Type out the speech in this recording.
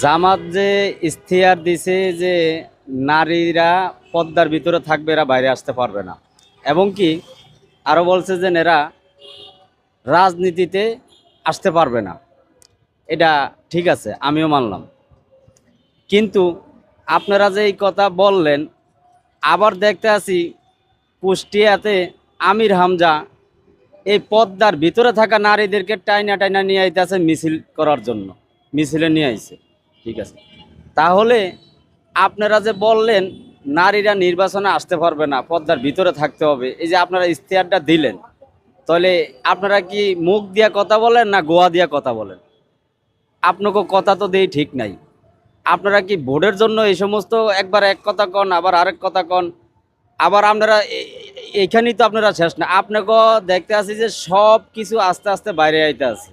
জামাত যে ইস্তিহার দিছে যে নারীরা পদ্মার ভিতরে থাকবে এরা বাইরে আসতে পারবে না। এবং কি আরও বলছে যে এরা রাজনীতিতে আসতে পারবে না। এটা ঠিক আছে, আমিও মানলাম। কিন্তু আপনারা যে এই কথা বললেন, আবার দেখতে আছি কুষ্টিয়াতে আমির হামজা এই পদ্মার ভিতরে থাকা নারীদেরকে টাইনা টাইনা নিয়ে আইতেছে মিছিল করার জন্য, মিছিলে নিয়ে আইছে। ঠিক আছে। তাহলে আপনারা যে বললেন, নারীরা নির্বাচনে আসতে পারবে না পদ্মার ভিতরে থাকতে হবে, এই যে আপনারা ইশতেহারটা দিলেন, তাহলে আপনারা কি মুখ দিয়া কথা বলেন না গোয়া দিয়া কথা বলেন? আপনাকে কথা তো দেই ঠিক নাই। আপনারা কি ভোটের জন্য এই সমস্ত একবার এক কথা কন, আবার আরেক কথা কন? আবার আপনারা এখানেই তো আপনারা শেষ না। আপনাকে দেখতে আছি যে সব কিছু আস্তে আস্তে বাইরে আইতে আছে।